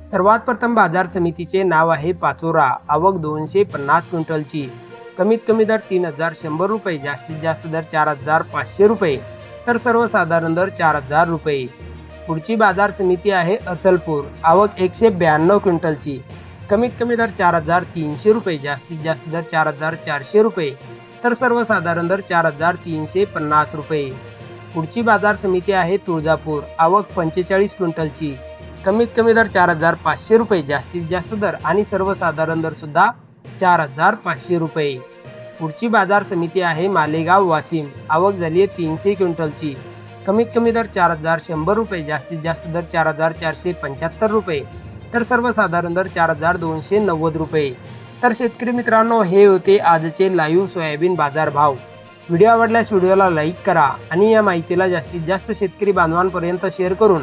सर्वात प्रथम बाजार समितीचे नाव आहे पाचोरा. आवक दोनशे पन्नास क्विंटलची. कमीत कमी दर तीन हजार शंभर रुपये जास्तीत जास्त दर चार हजार पाचशे रुपये तर सर्वसाधारण दर चार हजार रुपये. पुढची बाजार समिती आहे अचलपूर. आवक एकशे ब्याण्णव क्विंटलची. कमीत कमी दर चार हजार तीनशे रुपये जास्तीत जास्त दर चार हजार चारशे रुपये तर सर्वसाधारण दर चार हजार तीनशे पन्नास रुपये. पुढची बाजार समिती आहे तुळजापूर. आवक पंचेचाळीस क्विंटलची. कमीत कमी दर चार हजार पाचशे रुपये जास्तीत जास्त दर आणि सर्वसाधारण दर सुद्धा चार हजार पाचशे रुपये. पुढची बाजार समिती आहे मालेगाव वाशिम. आवक झाली आहे तीनशे क्विंटलची. कमीत कमी दर चार हजार शंभर रुपये जास्तीत जास्त दर चार हजार चारशे पंच्याहत्तर रुपये. तर सर्वसाधारण दर चार हजार दोनशे नव्वद रुपये. तर शेतकरी मित्रांनो हे होते आजचे लाईव्ह सोयाबीन बाजार भाव व्हिडिओ आवडल्यास व्हिडिओला लाईक करा आणि या माहितीला जास्तीत जास्त शेतकरी बांधवांपर्यंत शेअर करून